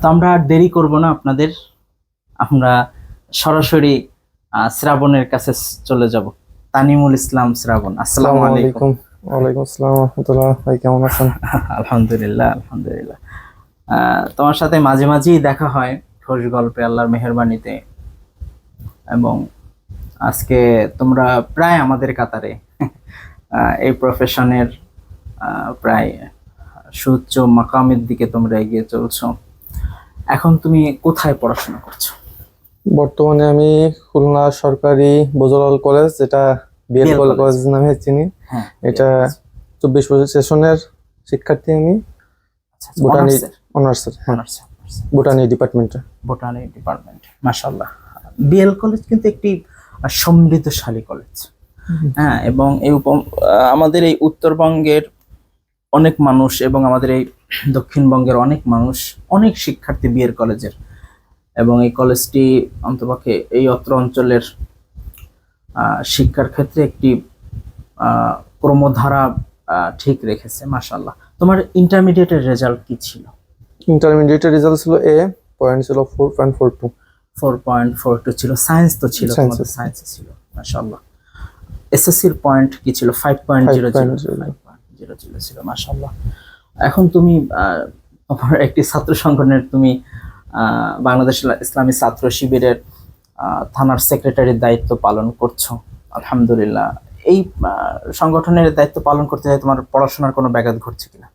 তো আমরা আর দেরি করব না আপনাদের আমরা সরাসরি শ্রাবণের কাছে চলে যাব। তানিমুল ইসলাম শ্রাবণ আসসালামু আলাইকুম। ওয়ালাইকুম আসসালাম রহমতুল্লাহ। ভাই কেমন আছেন? আলহামদুলিল্লাহ আলহামদুলিল্লাহ। তোমার সাথে মাঝে মাঝেই দেখা হয় খোঁজ গল্পে আল্লাহর মেহরবানিতে। এবং আজকে তোমরা প্রায় আমাদের কাতারে এই প্রফেশনের প্রায় সুউচ্চ মাকামের দিকে তোমরা এগিয়ে চলছো। এখন তুমি কোথায় পড়াশোনা করছ? বর্তমানে আমি খুলনা সরকারি বজলাল কলেজ যেটা বিএল কলেজ। নামে চিনি। হ্যাঁ এটা চব্বিশ বছর সেশনের শিক্ষার্থী আমি। বোটানি হ্যাঁ। অনার্সের, অনার্সের। বোটানি ডিপার্টমেন্টে বোটানি ডিপার্টমেন্ট মাশাল্লাহ বিএল কলেজ কিন্তু একটি সমৃদ্ধশালী কলেজ। হ্যাঁ এবং এই আমাদের এই উত্তরবঙ্গের অনেক মানুষ এবং আমাদের এই দক্ষিণবঙ্গের অনেক মানুষ অনেক শিক্ষার্থী বিএর কলেজের। এবং এই কলেজটি অন্তপক্ষে এই অত্র অঞ্চলের শিক্ষার ক্ষেত্রে একটি ক্রমধারা ঠিক রেখেছে মাশাল্লাহ তোমার ইন্টারমিডিয়েটের রেজাল্ট কি ছিল? ইন্টারমিডিয়েটের রেজাল্ট ছিল এ পয়েন্ট ছিল four point four two four point four two ছিল সায়েন্স তো ছিল সায়েন্স ছিল মাশাল্লাহ এসএসসির পয়েন্ট কি ছিল? Five point zero zero zero zero ছিল মাশাল্লাহ এখন তুমি একটি ছাত্র সংগঠনের তুমি বাংলাদেশ ইসলামী ছাত্র শিবিরের থানার সেক্রেটারির দায়িত্ব পালন করছ। আলহামদুলিল্লাহ। এই সংগঠনের দায়িত্ব পালন করতে যায় তোমার পড়াশোনার কোনো ব্যাঘাত ঘটছে কিনা?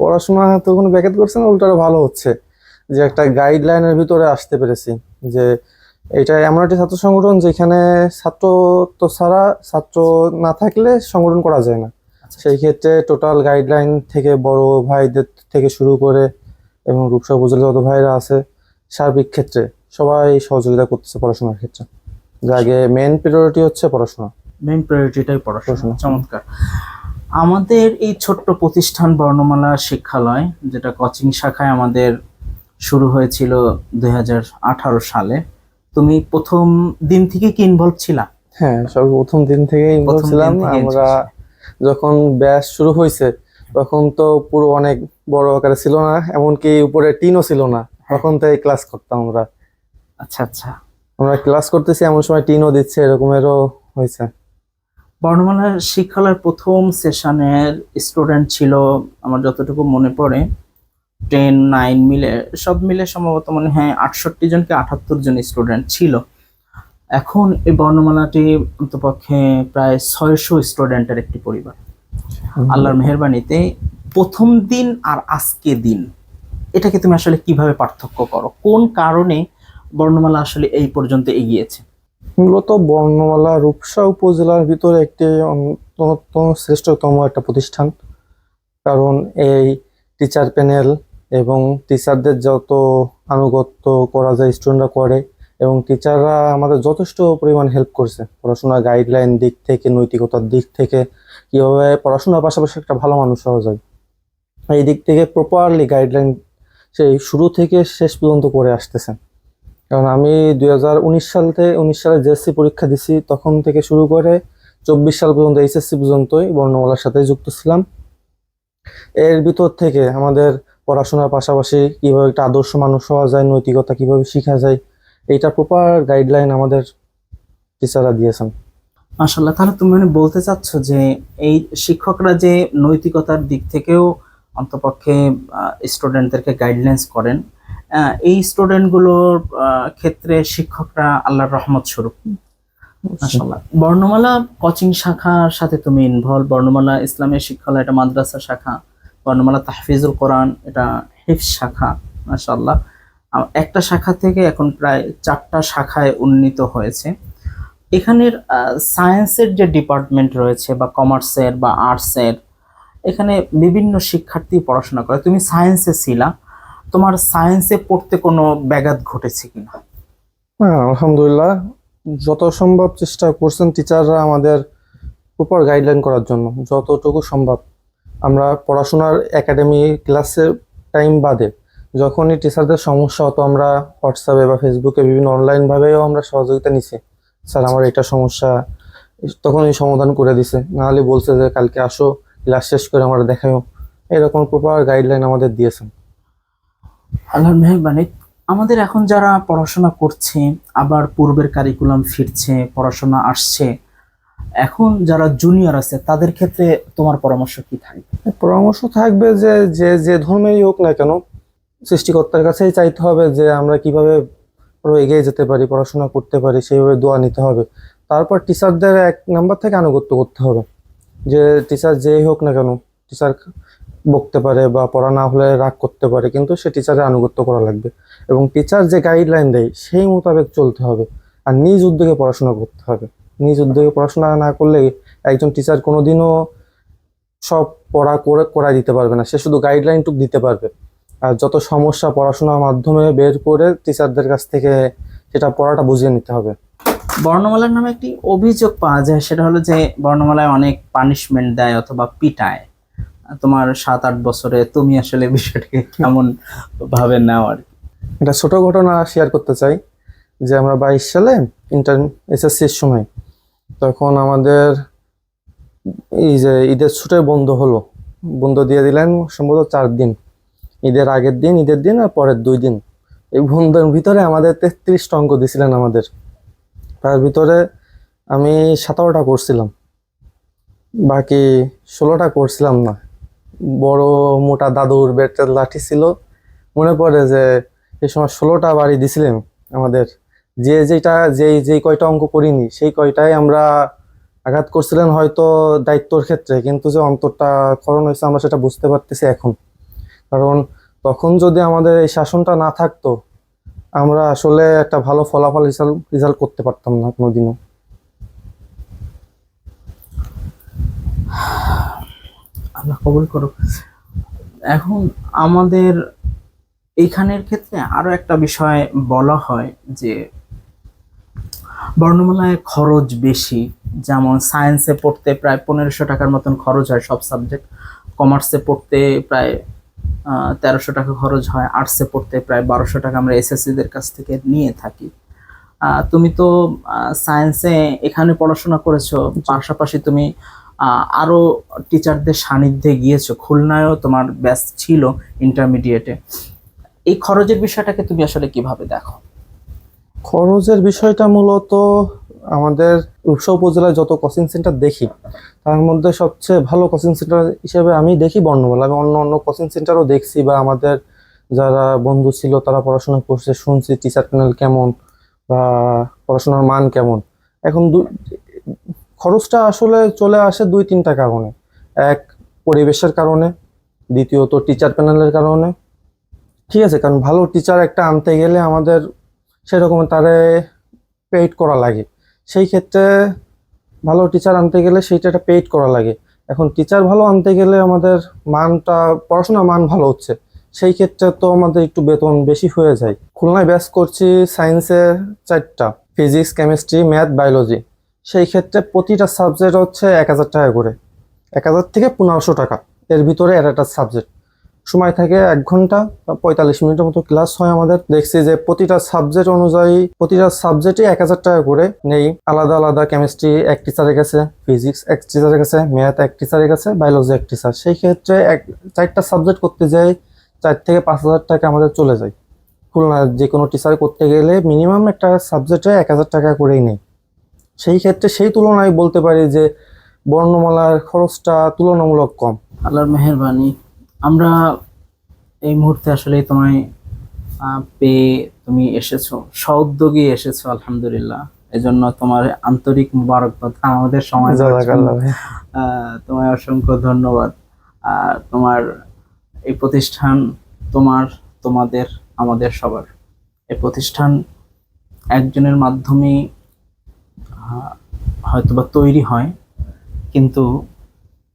পড়াশোনা তো কোনো ব্যাকেট করছে না উল্টা ভালো হচ্ছে। যে একটা গাইডলাইনের ভিতরে আসতে পেরেছি যে এটা এমন একটি ছাত্র সংগঠন যেখানে ছাত্র তো ছাড়া ছাত্র না থাকলে সংগঠন করা যায় না। সেই ক্ষেত্রে টোটাল গাইডলাইন থেকে বড় ভাইদের থেকে শুরু করে এবং রূপসা উপজেলা যত ভাইরা আছে সার্বিক ক্ষেত্রে সবাই সহযোগিতা করতেছে পড়াশোনার ক্ষেত্রে। আগে মেন প্রিয়রিটি হচ্ছে পড়াশোনা। মেন প্রায়োরিটিটাই পড়াশোনা। চমৎকার। আমাদের এই ছোট্ট প্রতিষ্ঠান বর্ণমালা শিক্ষালয় যেটা কোচিং শাখায় আমাদের শুরু হয়েছিল দুই হাজার আঠারো সালে তুমি প্রথম দিন থেকে কি ইনভলভ ছিলা? হ্যাঁ সর্বপ্রথম দিন থেকে ইনভলভ ছিলাম। আমরা যখন ব্যাচ শুরু হয়েছে তখন তো পুরো অনেক বড় আকারে ছিল না এমনকি উপরে টিনও ছিল না। তখন থেকে ক্লাস করতাম আমরা। আচ্ছা আচ্ছা। আমরা ক্লাস করতেছি এমন সময় টিনও দিচ্ছে এরকমেরও হয়েছে। বর্ণমালা শিক্ষালয়ের প্রথম সেশনের স্টুডেন্ট ছিল আমার যতটুকু মনে পড়ে টেন নাইন মিলে সব মিলে সম্ভবত মনে হয় আটষট্টি জন কি আটাত্তর জন স্টুডেন্ট ছিল। এখন এই বর্ণমালাটি অন্তপক্ষে প্রায় ছয়শো স্টুডেন্টের একটি পরিবার। আল্লাহর মেহরবানিতে প্রথম দিন আর আজকে দিন এটাকে তুমি আসলে কীভাবে পার্থক্য করো? কোন কারণে বর্ণমালা আসলে এই পর্যন্ত এগিয়েছে? মূলত বর্ণমালা রূপসা উপজেলার ভিতরে একটি অন্যতম শ্রেষ্ঠতম একটা প্রতিষ্ঠান। কারণ এই টিচার প্যানেল এবং টিচারদের যত আনুগত্য করা যায় স্টুডেন্টরা করে এবং টিচাররা আমাদের যথেষ্ট পরিমাণ হেল্প করছে। পড়াশোনার গাইডলাইন দিক থেকে, নৈতিকতার দিক থেকে, কীভাবে পড়াশোনার পাশাপাশি একটা ভালো মানুষ হওয়া যায়। এই দিক থেকে প্রপারলি গাইডলাইন সেই শুরু থেকে শেষ পর্যন্ত করে আসতেছে। কারণ আমি দুই হাজার উনিশ সাল থেকে উনিশ সালে জেএসসি পরীক্ষা দিছি, তখন থেকে শুরু করে চব্বিশ সাল পর্যন্ত এইচএসসি পর্যন্তই বর্ণমালার সাথে যুক্ত ছিলাম। এর ভিতর থেকে আমাদের পড়াশোনার পাশাপাশি কীভাবে একটা আদর্শ মানুষ হওয়া যায়, নৈতিকতা কীভাবে শেখা যায় এইটা প্রপার গাইডলাইন আমাদের টিচাররা দিয়েছেন। মাসাল্লাহ তাহলে তুমি মানে বলতে চাচ্ছ যে এই শিক্ষকরা যে নৈতিকতার দিক থেকেও অন্তপক্ষে স্টুডেন্টদেরকে গাইডলাইন্স করেন এই স্টুডেন্টগুলোর ক্ষেত্রে শিক্ষকরা আল্লাহর রহমত স্বরূপ। বর্ণমালা কোচিং শাখার সাথে তুমি ইনভলভ বর্ণমালা ইসলামের শিক্ষালয় এটা মাদ্রাসা শাখা বর্ণমালা তাহফিজুল কোরআন এটা হিফজ শাখা মাশাল্লাহ আহ, একটা শাখা থেকে এখন প্রায় চারটা শাখায় উন্নীত হয়েছে। এখানের সায়েন্সের যে ডিপার্টমেন্ট রয়েছে বা কমার্সের বা আর্টসের এখানে বিভিন্ন শিক্ষার্থী পড়াশোনা করে। তুমি সায়েন্সে ছিলা, তোমার সায়েন্সে পড়তে কোনো ব্যাঘাত ঘটেছে কিনা? হ্যাঁ আলহামদুলিল্লাহ। যত সম্ভব চেষ্টা করছেন টিচাররা আমাদের উপর গাইডলাইন করার জন্য, যতটুকু সম্ভব। আমরা পড়াশোনার একাডেমি ক্লাসের টাইম বাদে যখনই টিচারদের সমস্যা হতো আমরা হোয়াটসঅ্যাপে বা ফেসবুকে বিভিন্ন অনলাইনভাবেও আমরা সহযোগিতা নিছি। স্যার আমার এটা সমস্যা। তখনই সমাধান করে দিছে। নাহলে বলছে যে কালকে আসো ক্লাস শেষ করে আমরা দেখাও এরকম প্রপার গাইডলাইন আমাদের দিয়েছেন। আল্লাহর মেহরবানি আমাদের এখন যারা পড়াশোনা করছে আবার পূর্বের কারিকুলাম ফিরছে পড়াশোনা আসছে এখন যারা জুনিয়র আছে তাদের ক্ষেত্রে তোমার পরামর্শ কি থাকবে? পরামর্শ থাকবে যে যে যে ধর্মেরই হোক না কেন সৃষ্টিকর্তার কাছেই চাইতে হবে যে আমরা কীভাবে আরও এগিয়ে যেতে পারি, পড়াশোনা করতে পারি, সেইভাবে দোয়া নিতে হবে। তারপর টিচারদের এক নাম্বার থেকে আনুগত্য করতে হবে। যে টিচার যেই হোক না কেন টিচার বকতে পারে বা পড়া না হলে রাগ করতে পারে, কিন্তু সে টিচারের আনুগত্য করা লাগবে। এবং টিচার যে গাইডলাইন দেয়, সেই মোতাবেক চলতে হবে। আর নিজ উদ্যোগে পড়াশোনা করতে হবে। নিজ উদ্যোগে পড়াশোনা না করলে একজন টিচার কোনোদিনও সব পড়া করে করাই দিতে পারবে না। সে শুধু গাইডলাইনটুকু দিতে পারবে। আর যত সমস্যা পড়াশোনার মাধ্যমে বের করে টিচারদের কাছ থেকে সেটা পড়াটা বুঝিয়ে নিতে হবে। বর্ণমালার নামে একটি অভিযোগ পাওয়া যায় সেটা হলো যে বর্ণমালায় অনেক পানিশমেন্ট দেয় অথবা পিটায়। তোমার সাত আট বছরে তুমি আসলে বিষয়টাকে কেমন ভাবে নাও আর? একটা ছোট ঘটনা শেয়ার করতে চাই যে আমরা বাইশ সালে ইন্টার এসএসসির সময় তখন আমাদের এই যে ঈদের ছুটে বন্ধ হলো। বন্ধ দিয়ে দিলেন সম্ভবত চার দিন। ঈদের আগের দিন, ঈদের দিন আর পরের দুই দিন। এই বন্ধের ভিতরে আমাদের তেত্রিশটা অঙ্ক দিছিলেন আমাদের। তার ভিতরে আমি সতেরোটা করছিলাম। বাকি ষোলোটা করছিলাম না। বড় মোটা দাদুর বেটের লাঠি ছিল। মনে পড়ে যে এই সময় ষোলোটা বাড়ি দিছিলেন আমাদের। যে যেটা যেই যেই কয়টা অঙ্ক করিনি, সেই কয়টাই আমরা আঘাত করছিলেন হয়তো দায়িত্বর ক্ষেত্রে। কিন্তু যে অন্তরটা করণ হয়েছে আমরা সেটা বুঝতে পারতেছি এখন। কারণ তখন যদি আমাদের এই শাসনটা না থাকতো, আমরা আসলে একটা ভালো ফলাফল রেজাল্ট করতে পারতাম না কোনোদিনও। আল্লাহ কবুল করো এখন আমাদের এইখানের ক্ষেত্রে আরও একটা বিষয় বলা হয় যে, বর্ণমালায় খরচ বেশি। যেমন সায়েন্সে পড়তে প্রায় পনেরোশো টাকার মতন খরচ হয় সব সাবজেক্ট কমার্সে পড়তে প্রায় তেরোশো টাকা খরচ হয় আর্টসে পড়তে প্রায় বারোশো টাকা আমরা এসএসসিদের কাছ থেকে নিয়ে থাকি। তুমি তো সায়েন্সে এখানে পড়াশোনা করেছ পাশাপাশি তুমি আহ, আরও টিচারদের সান্নিধ্যে গিয়েছো। খুলনায়ও তোমার ব্যাচ ছিল ইন্টারমিডিয়েটে এই খরচের বিষয়টাকে তুমি আসলে কীভাবে দেখো? খরচের বিষয়টা মূলত আমাদের রূপসা উপজেলায় যত কোচিং সেন্টার দেখি, তার মধ্যে সবচেয়ে ভালো কোচিং সেন্টার হিসেবে আমি দেখি বর্ণমালা। আমি অন্য অন্য কোচিং সেন্টারও দেখছি বা আমাদের যারা বন্ধু ছিল তারা পড়াশোনা করছে, শুনছি টিচার প্যানেল কেমন বা পড়াশোনার মান কেমন। এখন খরচটা আসলে চলে আসে দুই তিনটা কারণে। এক, পরিবেশের কারণে, দ্বিতীয়ত টিচার প্যানেলের কারণে। ঠিক আছে, কারণ ভালো টিচার একটা আনতে গেলে আমাদের সেরকম তারে পেইড করা লাগে। সেই ক্ষেত্রে ভালো টিচার আনতে গেলে সেইটা একটা পেইড করা লাগে। এখন টিচার ভালো আনতে গেলে আমাদের মানটা, পড়াশোনার মান ভালো হচ্ছে। সেই ক্ষেত্রে তো আমাদের একটু বেতন বেশি হয়ে যায়। খুলনায় ব্যাস করছি সায়েন্সে চারটা ফিজিক্স কেমিস্ট্রি ম্যাথ বায়োলজি সেই ক্ষেত্রে প্রতিটা সাবজেক্ট হচ্ছে এক হাজার টাকা করে। এক হাজার থেকে পনেরোশো টাকা। এর ভিতরে এক একটা সাবজেক্ট সময় থাকে এক ঘণ্টা পঁয়তাল্লিশ মিনিটের মতো ক্লাস হয় আমাদের। দেখছি যে প্রতিটা সাবজেক্ট অনুযায়ী, প্রতিটা সাবজেক্টে এক হাজার টাকা করে নেই। আলাদা আলাদা কেমিস্ট্রি এক টিচারের কাছে ফিজিক্স এক টিচারের কাছে ম্যাথ এক টিচারের কাছে বায়োলজি এক টিচার সেই ক্ষেত্রে এক, চারটা সাবজেক্ট করতে যাই, চার থেকে পাঁচ হাজার টাকা আমাদের চলে যায়। খুলনা যে কোনো টিচার করতে গেলে মিনিমাম একটা সাবজেক্টে এক হাজার টাকা করেই নেই। সেই ক্ষেত্রে সেই তুলনায় বলতে পারি যে বর্ণমালার খরচটা তুলনামূলক কম। আল্লাহর মেহরবানি। আমরা এই মুহূর্তে আসলে তোমায় পেয়ে তুমি এসেছ সউদ্যোগী এসেছ আলহামদুলিল্লাহ। এজন্য তোমার আন্তরিক মুবারকবাদ আমাদের সময় জন্য। তোমায় অসংখ্য ধন্যবাদ। আর তোমার এই প্রতিষ্ঠান তোমার তোমাদের আমাদের সবার। এই প্রতিষ্ঠান একজনের মাধ্যমেই আহ, হয়তোবা তৈরি হয় কিন্তু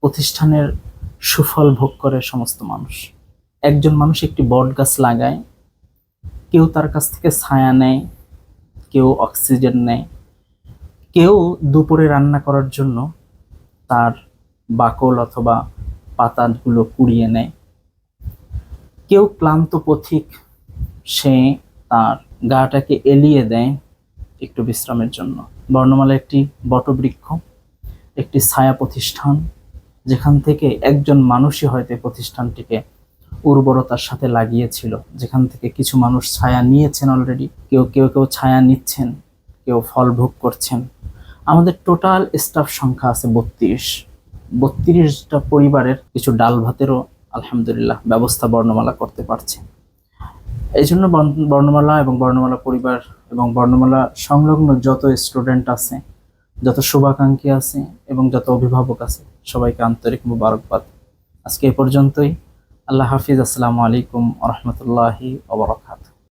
প্রতিষ্ঠানের সুফল ভোগ করে সমস্ত মানুষ। একজন মানুষ একটি বট গাছ লাগায়, কেউ তার কাছ থেকে ছায়া নেয়, কেউ অক্সিজেন নেয়, কেউ দুপুরে রান্না করার জন্য তার বাকল অথবা পাতাগুলো কুড়িয়ে নেয়। কেউ ক্লান্ত পথিক, সে তার গাটাকে এলিয়ে দেয় একটু বিশ্রামের জন্য। বর্ণমালা একটি বটবৃক্ষ, একটি ছায়া প্রতিষ্ঠান যেখান থেকে একজন মানুষই হয়তো প্রতিষ্ঠানটিকে উর্বরতার সাথে লাগিয়েছিল, যেখান থেকে কিছু মানুষ ছায়া নিয়েছেন অলরেডি কেউ কেউ কেউ ছায়া নিচ্ছেন, কেউ ফল ভোগ করছেন। আমাদের টোটাল স্টাফ সংখ্যা আছে বত্রিশ। বত্রিশটা পরিবারের কিছু ডাল ভাতেরও আলহামদুলিল্লাহ ব্যবস্থা বর্ণমালা করতে পারছে। এই জন্য বর্ণ- বর্ণমালা এবং বর্ণমালা পরিবার এবং বর্ণমালা সংলগ্ন যত স্টুডেন্ট আছে যত শুভাকাঙ্ক্ষী আছে এবং যত অভিভাবক আছে, সবাইকে আন্তরিক মুবারকবাদ। আজকে এ পর্যন্তই। আল্লাহ হাফিজ। আসসালামু আলাইকুম রহমতুল্লাহি ওবরাকাত